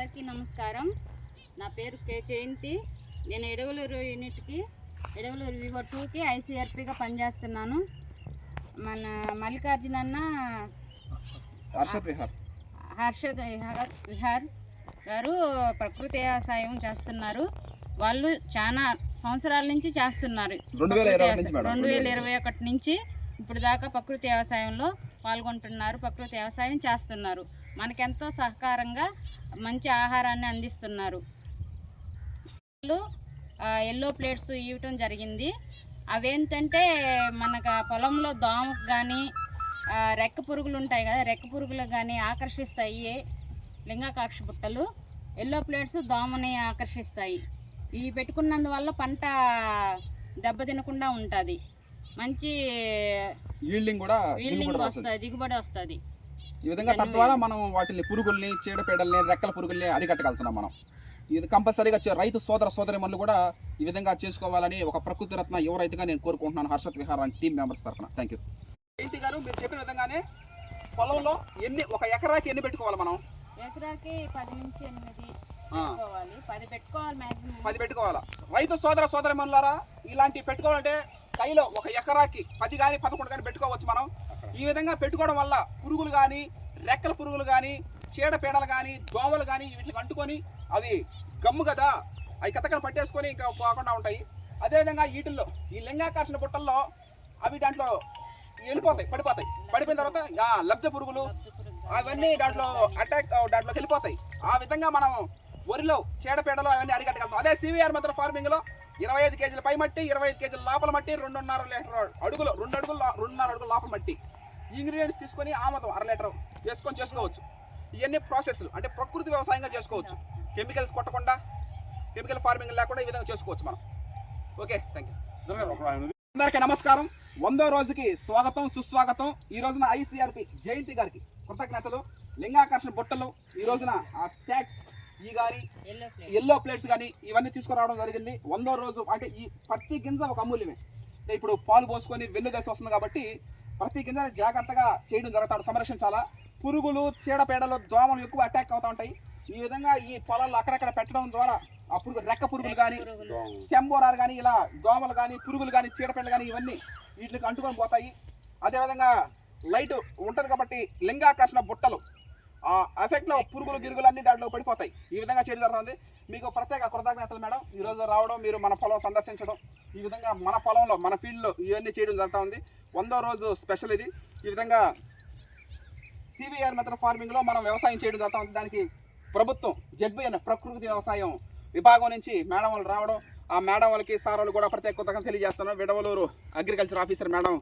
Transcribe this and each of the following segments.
అందరికీ నమస్కారం. నా పేరు కే జయంతి. నేను ఎడవలూరు యూనిట్కి ఎడవలూరు వివో టూకి ఐసీఆర్పీగా పనిచేస్తున్నాను. మన మల్లికార్జున అన్న హర్షద్ విహార్. హర్షద్ విహార్ విహార్ గారు ప్రకృతి వ్యవసాయం చేస్తున్నారు. వాళ్ళు చాలా సంవత్సరాల నుంచి చేస్తున్నారు. రెండు వేల ఇరవై నుంచి మేడం రెండు వేల ఇరవై ఒకటి నుంచి ఇప్పుడు దాకా ప్రకృతి వ్యవసాయంలో పాల్గొంటున్నారు ప్రకృతి వ్యవసాయం చేస్తున్నారు. మనకెంతో సహకారంగా మంచి ఆహారాన్ని అందిస్తున్నారు. వాళ్ళు ఎల్లో ప్లేట్స్ ఇవ్వటం జరిగింది. అవేంటంటే మనకు పొలంలో దోమకు కానీ రెక్క పురుగులు ఉంటాయి కదా రెక్క పురుగులు కానీ ఆకర్షిస్తాయి లింగాకాక్ష బుట్టలు. ఎల్లో ప్లేట్స్ దోమని ఆకర్షిస్తాయి. ఇవి పెట్టుకున్నందువల్ల పంట దెబ్బతినకుండా ఉంటుంది. మంచి ఈల్డింగ్ కూడా దిగుబడి వస్తుంది దిగుబడి వస్తుంది. ఈ విధంగా తద్వారా మనం వాటిని పురుగుల్ని చీడపీడల్ని రెక్కల పురుగుల్ని అరికట్టగలుగుతున్నాం మనం. ఇది కంపల్సరీగా రైతు సోదర సోదరి కూడా ఈ విధంగా చేసుకోవాలని ఒక ప్రకృతి రత్న యువ రైతుగా నేను కోరుకుంటున్నాను Harshat Vihar and team members తరఫున. థ్యాంక్ యూ జయంతి గారు మీరు చెప్పిన విధంగానే పొలంలో ఎన్ని ఒక ఎకరాకి ఎన్ని పెట్టుకోవాలి మనం? ఎకరాకి పది నుంచి ఎనిమిది. పెట్టుకోవాలి. పది పెట్టుకోవాలి మ్యాక్సిమం పది పెట్టుకోవాలా? రైతు సోదర సోదరి మనులారా ఇలాంటి పెట్టుకోవాలంటే కైలో ఒక ఎకరాకి పది కానీ పదకొండు కానీ పెట్టుకోవచ్చు మనం. ఈ విధంగా పెట్టుకోవడం వల్ల పురుగులు కానీ రెక్కల పురుగులు కానీ చీడపీడలు కానీ దోమలు కానీ వీటికి అంటుకొని అవి గమ్ము కదా. అవి కథకలు పట్టేసుకొని ఇంకా పోకుండా ఉంటాయి. అదేవిధంగా వీటిల్లో ఈ లింగాకర్షణ బుట్టల్లో అవి దాంట్లో వెళ్ళిపోతాయి పడిపోతాయి. పడిపోయిన తర్వాత ఆ, లబ్ధ పురుగులు అవన్నీ దాంట్లో అటాక్ దాంట్లోకి వెళ్ళిపోతాయి. ఆ విధంగా మనం వరిలో చీడపీడలు అవన్నీ అరికట్టగలుగుతాం అదే సివిఆర్ మాత్రం ఫార్మింగ్లో ఇరవై ఐదు కేజీల పై మట్టి ఇరవై ఐదు కేజీల లోపల మట్టి రెండున్నర లీటర్ అడుగులు రెండు అడుగులు రెండున్నర అడుగుల లోపల మట్టి. ఇంగ్రీడియంట్స్ తీసుకొని ఆమదం అర లీటర్ వేసుకొని చేసుకోవచ్చు. ఇవన్నీ ప్రాసెస్లు అంటే ప్రకృతి వ్యవసాయంగా చేసుకోవచ్చు. కెమికల్స్ కొట్టకుండా కెమికల్ ఫార్మింగ్ లేకుండా ఈ విధంగా చేసుకోవచ్చు మనం. ఓకే థ్యాంక్ యూ అందరికీ నమస్కారం. వందో రోజుకి స్వాగతం సుస్వాగతం. ఈ రోజున ఐసీఆర్పి జయంతి గారికి కృతజ్ఞతలు. లింగాకర్షణ బుట్టలు. ఈ రోజున ఆ స్టాక్స్ ఈ గాని ఎల్లో ప్లేట్స్ కానీ ఇవన్నీ తీసుకురావడం జరిగింది. వందో రోజు అంటే ఈ ప్రతి గింజ ఒక అమూల్యమే. ఇప్పుడు పాలు పోసుకొని వెన్ను దశ వస్తుంది కాబట్టి ప్రతి గింజని జాగ్రత్తగా చేయడం జరుగుతాడు. సంరక్షించాలా పురుగులు చీడపీడలు దోమలు ఎక్కువ అటాక్ అవుతూ ఉంటాయి. ఈ విధంగా ఈ పొలాల్లో అక్కడక్కడ పెట్టడం ద్వారా ఆ పురుగు రెక్క పురుగులు. కానీ స్టెంబోరార్ కానీ ఇలా దోమలు కానీ పురుగులు కానీ చీడపీడలు కానీ ఇవన్నీ వీటికి అంటుకొని పోతాయి. అదేవిధంగా లైట్ ఉంటుంది కాబట్టి లింగాకర్షణ బుట్టలు. ఆ ఎఫెక్ట్లో పురుగులు గిరుగులు అన్ని దాంట్లో పడిపోతాయి. ఈ విధంగా చేయడం జరుగుతుంది. మీకు ప్రత్యేక కృతజ్ఞతలు మేడం. ఈరోజు రావడం మీరు మన పొలం సందర్శించడం ఈ విధంగా మన పొలంలో మన ఫీల్డ్లో ఇవన్నీ చేయడం జరుగుతూ ఉంది వందో రోజు స్పెషల్ ఇది. ఈ విధంగా సివిఆర్ మెథడ్ ఫార్మింగ్లో మనం వ్యవసాయం చేయడం జరుగుతూ ఉంది దానికి ప్రభుత్వం జడ్బిఎన్ ప్రకృతి వ్యవసాయం విభాగం నుంచి మేడం వాళ్ళు రావడం. ఆ మేడం వాళ్ళకి సార్ వాళ్ళు కూడా ప్రత్యేక కృతజ్ఞతలు తెలియజేస్తున్నాం విడవలూరు అగ్రికల్చర్ ఆఫీసర్ మేడం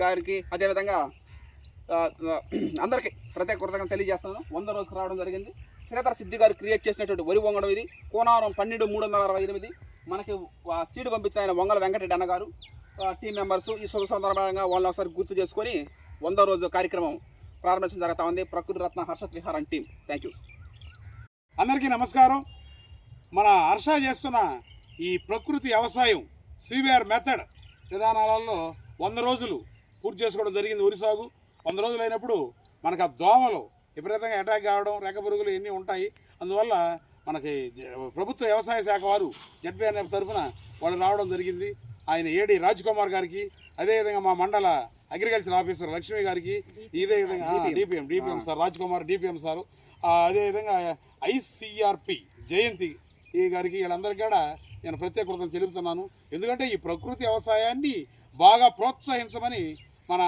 గారికి. అదేవిధంగా అందరికీ ప్రత్యేక కృతజ్ఞత తెలియజేస్తున్నాను. వంద రోజుకు రావడం జరిగింది. శ్రీధర్ సిద్ధి గారు క్రియేట్ చేసినటువంటి వరి వంగడం ఇది. కోనవరం పన్నెండు మూడు వందల అరవై ఎనిమిది. మనకి సీడు సీడ్ పంపించిన ఆయన వంగల వెంకటరెడ్డి అన్నగారు టీం మెంబర్స్ ఈ శుభ సందర్భంగా వాళ్ళని ఒకసారి గుర్తు చేసుకొని వంద రోజు కార్యక్రమం ప్రారంభించడం జరుగుతూ ఉంది. Prakriti Ratna Harshat Vihar and team thank you అందరికీ నమస్కారం. మన హర్ష చేస్తున్న ఈ ప్రకృతి వ్యవసాయం సివిఆర్ మెథడ్ విధానాలలో వంద రోజులు పూర్తి చేసుకోవడం జరిగింది. వరి సాగు వంద రోజులు అయినప్పుడు మనకు ఆ దోమలు విపరీతంగా అటాక్ కావడం రెక్క పురుగులు ఇవన్నీ ఉంటాయి. అందువల్ల మనకి ప్రభుత్వ వ్యవసాయ శాఖ వారు జడ్పీఎన్ఎఫ్ తరఫున వాళ్ళు రావడం జరిగింది. ఆయన ఏడి రాజ్ కుమార్ గారికి అదేవిధంగా మా మండల అగ్రికల్చర్ ఆఫీసర్ లక్ష్మి గారికి ఇదే విధంగా DPM DPM sir Raj Kumar DPM sir అదేవిధంగా ఐసిఆర్పి జయంతి ఈ గారికి వీళ్ళందరికీ కూడా నేను ప్రత్యేక కృతజ్ఞతలు తెలుపుతున్నాను. ఎందుకంటే ఈ ప్రకృతి వ్యవసాయాన్ని బాగా ప్రోత్సహించమని మన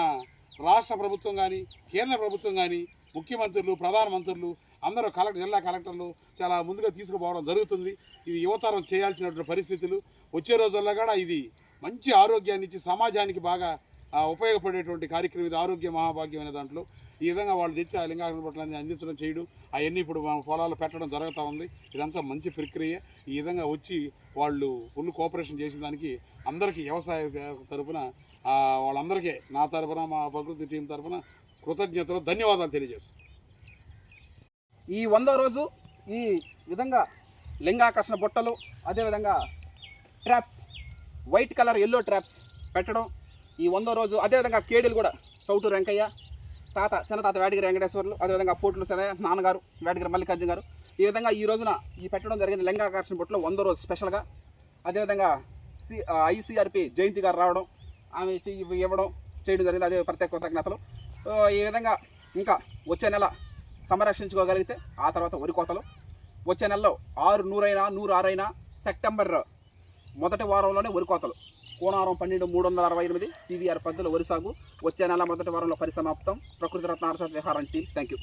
రాష్ట్ర ప్రభుత్వం కానీ కేంద్ర ప్రభుత్వం కానీ ముఖ్యమంత్రులు ప్రధానమంత్రులు అందరూ కలెక్టర్ జిల్లా కలెక్టర్లు చాలా ముందుగా తీసుకుపోవడం జరుగుతుంది. ఇది యువతరం చేయాల్సినటువంటి పరిస్థితులు. వచ్చే రోజుల్లో కూడా ఇది మంచి ఆరోగ్యాన్ని ఇచ్చి సమాజానికి బాగా ఉపయోగపడేటువంటి కార్యక్రమం ఇది ఆరోగ్య మహాభాగ్యం అనే దాంట్లో ఈ విధంగా వాళ్ళు తెచ్చి ఆ లింగాకరణ బట్టలన్నీ అందించడం చేయడం అవన్నీ ఇప్పుడు మన పొలాల్లో పెట్టడం జరుగుతూ ఉంది. ఇదంతా మంచి ప్రక్రియ. ఈ విధంగా వచ్చి వాళ్ళు ఫుల్ కోఆపరేషన్ చేసిన దానికి అందరికీ వ్యవసాయ తరపున వాళ్ళందరికీ నా తరపున మా ప్రకృతి టీం తరపున కృతజ్ఞతలు ధన్యవాదాలు తెలియజేస్తాను ఈ వందో రోజు ఈ విధంగా లింగాకర్షణ బుట్టలు అదేవిధంగా traps white colour yellow traps పెట్టడం ఈ వందో రోజు అదేవిధంగా కేడీలు కూడా చౌటూరు వెంకయ్య తాత చిన్న తాత వేడిగిరి వెంకటేశ్వర్లు అదేవిధంగా పోట్లు సరే నాన్నగారు వేడిగిరి మల్లికార్జున గారు. ఈ విధంగా ఈ రోజున ఈ పెట్టడం జరిగింది లింగాకర్షణ బొట్టులో వంద రోజు స్పెషల్గా. అదేవిధంగా సి ఐసీఆర్పి జయంతి గారు రావడం ఆమె ఇవ్వడం చేయడం జరిగింది. అదే ప్రత్యేక కృతజ్ఞతలు. ఈ విధంగా ఇంకా వచ్చే నెల సంరక్షించుకోగలిగితే ఆ తర్వాత వరి కోతలు. వచ్చే నెలలో ఆరు నూరైనా నూరు ఆరైనా సెప్టెంబర్ మొదటి వారంలోనే వరి కోతలు. కోనారం పన్నెండు మూడు వందల అరవై ఎనిమిది సివిఆర్ పద్ధతుల వరి సాగు వచ్చే నెల మొదటి వారంలో పరిసమాప్తం. ప్రకృతి రత్న విహారం టీం థ్యాంక్ యూ